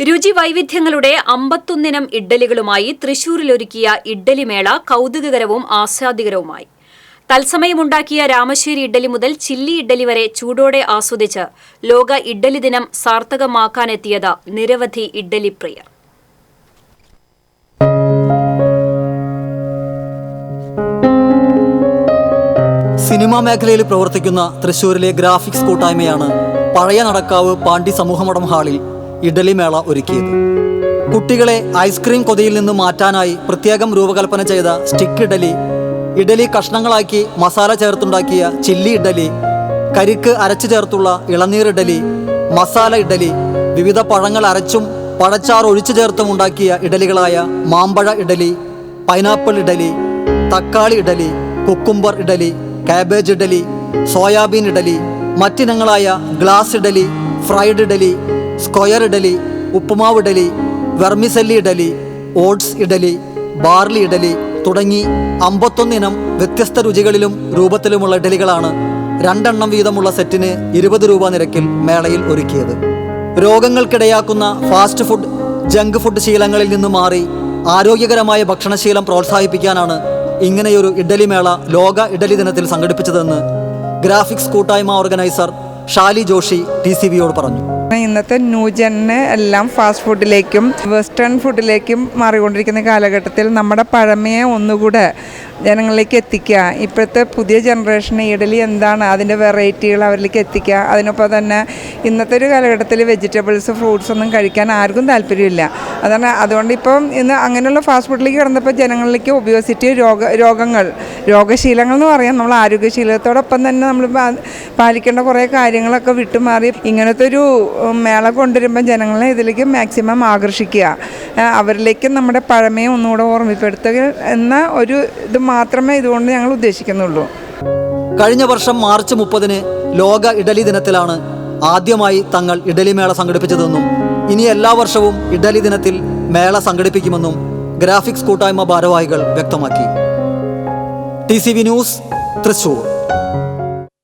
രുചി വൈവിധ്യങ്ങളുടെ അമ്പത്തൊന്നിനം ഇഡ്ഡലികളുമായി തൃശൂരിലൊരുക്കിയ ഇഡ്ഡലിമേള കൗതുകകരവും ആസ്വാദികരവുമായി. തത്സമയമുണ്ടാക്കിയ രാമശ്ശേരി ഇഡ്ഡലി മുതൽ ചില്ലി ഇഡ്ഡലി വരെ ചൂടോടെ ആസ്വദിച്ച് ലോക ഇഡ്ഡലി ദിനം സാർത്ഥകമാക്കാനെത്തിയത് നിരവധി ഇഡ്ഡലി പ്രിയർ. സിനിമാ മേഖലയിൽ പ്രവർത്തിക്കുന്ന തൃശൂരിലെ ഗ്രാഫിക്സ് കൂട്ടായ്മയാണ് പഴയ നടക്കാവ് പാണ്ഡി സമൂഹമടം ഹാളിൽ ഇഡലി മേള ഒരുക്കിയത്. കുട്ടികളെ ഐസ്ക്രീം കൊതിയിൽ നിന്ന് മാറ്റാനായി പ്രത്യേകം രൂപകൽപ്പന ചെയ്ത സ്റ്റിക്ക് ഇഡലി ഇഡലി കഷ്ണങ്ങളാക്കി മസാല ചേർത്തുണ്ടാക്കിയ ചില്ലി ഇഡലി കരിക്ക് അരച്ചു ചേർത്തുള്ള ഇളനീർ ഇഡലി മസാല ഇഡലി വിവിധ പഴങ്ങൾ അരച്ചും പഴച്ചാർ ഒഴിച്ചു ചേർത്തും ഉണ്ടാക്കിയ ഇഡലികളായ മാമ്പഴ ഇഡലി പൈനാപ്പിൾ ഇഡലി തക്കാളി idli cucumber idli cabbage idli soybean idli മറ്റിനങ്ങളായ glass idli fried idli square idli uppumavu idli vermicelli idli oats idli barley idli തുടങ്ങി അമ്പത്തൊന്നിനം വ്യത്യസ്ത രുചികളിലും രൂപത്തിലുമുള്ള ഇഡലികളാണ് രണ്ടെണ്ണം വീതമുള്ള സെറ്റിന് ഇരുപത് രൂപ നിരക്കിൽ മേളയിൽ ഒരുക്കിയത്. രോഗങ്ങൾക്കിടയാക്കുന്ന ഫാസ്റ്റ് ഫുഡ് ജങ്ക് ഫുഡ് ശീലങ്ങളിൽ നിന്ന് മാറി ആരോഗ്യകരമായ ഭക്ഷണശീലം പ്രോത്സാഹിപ്പിക്കാനാണ് ഇങ്ങനെയൊരു ഇഡലി മേള ലോക ഇഡലി ദിനത്തിൽ സംഘടിപ്പിച്ചതെന്ന് ഗ്രാഫിക്സ് കൂട്ടായ്മ organiser Shali Joshi T C വിയോട് പറഞ്ഞു. ഇന്നത്തെ ന്യൂജന് എല്ലാം ഫാസ്റ്റ് ഫുഡിലേക്കും വെസ്റ്റേൺ ഫുഡിലേക്കും മാറിക്കൊണ്ടിരിക്കുന്ന കാലഘട്ടത്തിൽ നമ്മുടെ പഴമയെ ഒന്നുകൂടെ ജനങ്ങളിലേക്ക് എത്തിക്കുക. ഇപ്പോഴത്തെ പുതിയ ജനറേഷന് ഇഡലി എന്താണ്? അതിന്റെ വെറൈറ്റികൾ അവരിലേക്ക് എത്തിക്കുക. അതിനൊപ്പം തന്നെ ഇന്നത്തെ ഒരു കാലഘട്ടത്തിൽ വെജിറ്റബിൾസ് ഫ്രൂട്ട്സ് ഒന്നും കഴിക്കാൻ ആർക്കും താല്പര്യമില്ല. അതാണ് അതുകൊണ്ട് ഇപ്പം ഇന്ന് അങ്ങനെയുള്ള ഫാസ്റ്റ് ഫുഡിലേക്ക് കിടന്നപ്പോൾ ജനങ്ങളിലേക്ക് ഒബിയോസിറ്റി രോഗ രോഗങ്ങൾ രോഗശീലങ്ങൾ എന്ന് പറയാം. നമ്മൾ ആരോഗ്യശീലത്തോടൊപ്പം തന്നെ നമ്മൾ പാലിക്കേണ്ട കുറേ കാര്യങ്ങളൊക്കെ വിട്ടുമാറി ഇങ്ങനത്തെ ഒരു മേള കൊണ്ടുവരുമ്പോൾ ജനങ്ങളെ ഇതിലേക്ക് മാക്സിമം ആകർഷിക്കുക. അവരിലേക്ക് നമ്മുടെ പഴമയെ ഒന്നുകൂടെ ഓർമ്മപ്പെടുത്തുക എന്ന ഒരു ഇത് മാത്രമേ ഇതുകൊണ്ട് ഞങ്ങൾ ഉദ്ദേശിക്കുന്നുള്ളൂ. കഴിഞ്ഞ വർഷം മാർച്ച് മുപ്പതിന് ലോക ഇഡലി ദിനത്തിലാണ് ആദ്യമായി തങ്ങൾ ഇഡലി മേള സംഘടിപ്പിച്ചതെന്നും ഇനി എല്ലാ വർഷവും ഇഡലി ദിനത്തിൽ മേള സംഘടിപ്പിക്കുമെന്നും ഗ്രാഫിക്സ് കൂട്ടായ്മ ഭാരവാഹികൾ വ്യക്തമാക്കി. T news Thrissur.